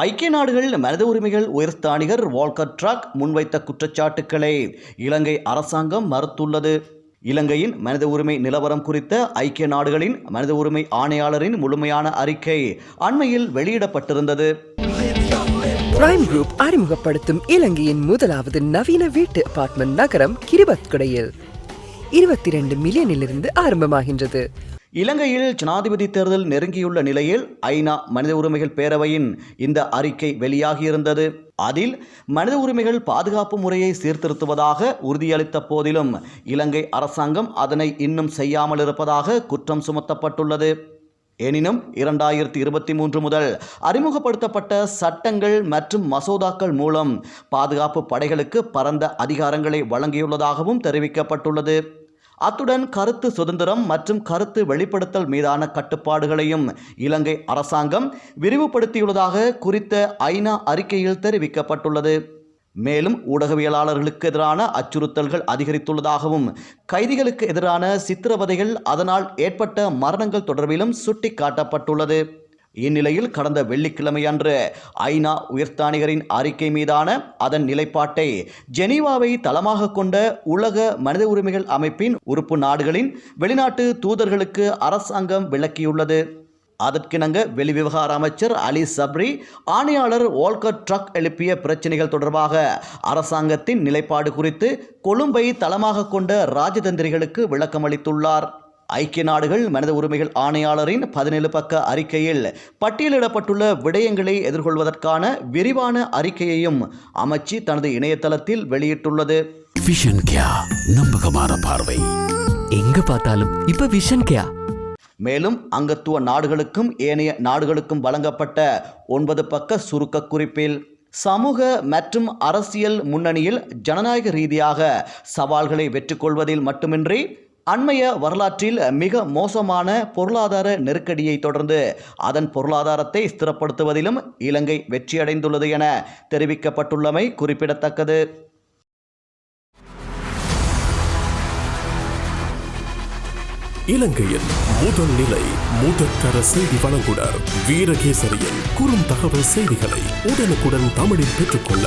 ஐக்கிய நாடுகள் மனித உரிமைகள் உயர்ஸ்தானிகர் வால்கர் ட்ராக் முன்வைத்த குற்றச்சாட்டுக்களை இலங்கை அரசாங்கம் மறுத்துள்ளது. இலங்கையின் மனித உரிமை நிலவரம் குறித்த ஐக்கிய நாடுகளின் மனித உரிமை ஆணையாளரின் முழுமையான அறிக்கை அண்மையில் வெளியிடப்பட்டிருந்தது. பிரைம் குரூப் அறிமுகப்படுத்தும் இலங்கையின் முதலாவது நவீன வீட்டு அபார்ட்மெண்ட் நகரம் கிரிபத்குடையில். இருபத்தி ரெண்டு மில்லியனிலிருந்து ஆரம்பமாகின்றது. இலங்கையில் ஜனாதிபதி தேர்தல் நெருங்கியுள்ள நிலையில் ஐநா மனித உரிமைகள் பேரவையின் இந்த அறிக்கை வெளியாகியிருந்தது. அதில் மனித உரிமைகள் பாதுகாப்பு முறையை சீர்திருத்துவதாக உறுதியளித்த போதிலும் இலங்கை அரசாங்கம் அதனை இன்னும் செய்யாமல் இருப்பதாக குற்றம் சுமத்தப்பட்டுள்ளது. எனினும் இரண்டாயிரத்தி இருபத்தி மூன்று முதல் அறிமுகப்படுத்தப்பட்ட சட்டங்கள் மற்றும் மசோதாக்கள் மூலம் பாதுகாப்பு படைகளுக்கு பரந்த அதிகாரங்களை வழங்கியுள்ளதாகவும் தெரிவிக்கப்பட்டுள்ளது. அத்துடன் கருத்து சுதந்திரம் மற்றும் கருத்து வெளிப்படுத்தல் மீதான கட்டுப்பாடுகளையும் இலங்கை அரசாங்கம் விரிவுபடுத்தியுள்ளதாக குறித்த ஐநா அறிக்கையில் தெரிவிக்கப்பட்டுள்ளது. மேலும் ஊடகவியலாளர்களுக்கு எதிரான அச்சுறுத்தல்கள் அதிகரித்துள்ளதாகவும் கைதிகளுக்கு எதிரான சித்திரவதைகள் அதனால் ஏற்பட்ட மரணங்கள் தொடர்பிலும் சுட்டிக்காட்டப்பட்டுள்ளது. இந்நிலையில் கடந்த வெள்ளிக்கிழமையன்று ஐநா உயர்ஸ்தானிகரின் அறிக்கை மீதான அதன் நிலைப்பாட்டை ஜெனீவாவை தளமாக கொண்ட உலக மனித உரிமைகள் அமைப்பின் உறுப்பு நாடுகளின் வெளிநாட்டு தூதர்களுக்கு அரசாங்கம் விளக்கியுள்ளது. அதற்கிணங்க வெளிவிவகார அமைச்சர் அலி சப்ரி ஆணையாளர் வால்கர் ட்ரக் எழுப்பிய பிரச்சினைகள் தொடர்பாக அரசாங்கத்தின் நிலைப்பாடு குறித்து கொழும்பை தளமாக கொண்ட ராஜதந்திரிகளுக்கு விளக்கமளித்துள்ளார். ஐக்கிய நாடுகள் மனித உரிமைகள் ஆணையாளரின் பதினேழு பக்க அறிக்கையில் பட்டியலிடப்பட்டுள்ள விடயங்களை எதிர்கொள்வதற்கான விரிவான அறிக்கையையும் அமைச்சு தனது இணையதளத்தில் வெளியிட்டுள்ளது. நம்பகமான பார்வை. எங்க பார்த்தாலும் இப்ப விஷன் கேயா மேலும் அங்கத்துவ நாடுகளுக்கும் ஏனைய நாடுகளுக்கும் வழங்கப்பட்ட ஒன்பது பக்க சுருக்க குறிப்பில் சமூக மற்றும் அரசியல் முன்னணியில் ஜனநாயக ரீதியாக சவால்களை வெற்றி கொள்வதில் மட்டுமின்றி அண்மைய வரலாற்றில் மிக மோசமான பொருளாதார நெருக்கடியை தொடர்ந்து அதன் பொருளாதாரத்தை ஸ்திரப்படுத்துவதிலும் இலங்கை வெற்றியடைந்துள்ளது என தெரிவிக்கப்பட்டுள்ளமை குறிப்பிடத்தக்கது. இலங்கையின் முதல் நிலை முதற்கர செய்தி வழங்குனர் வீரகேசரியின் குறும் தகவல் செய்திகளை உடனுக்குடன் தமிழில் பெற்றுக்கொள்ள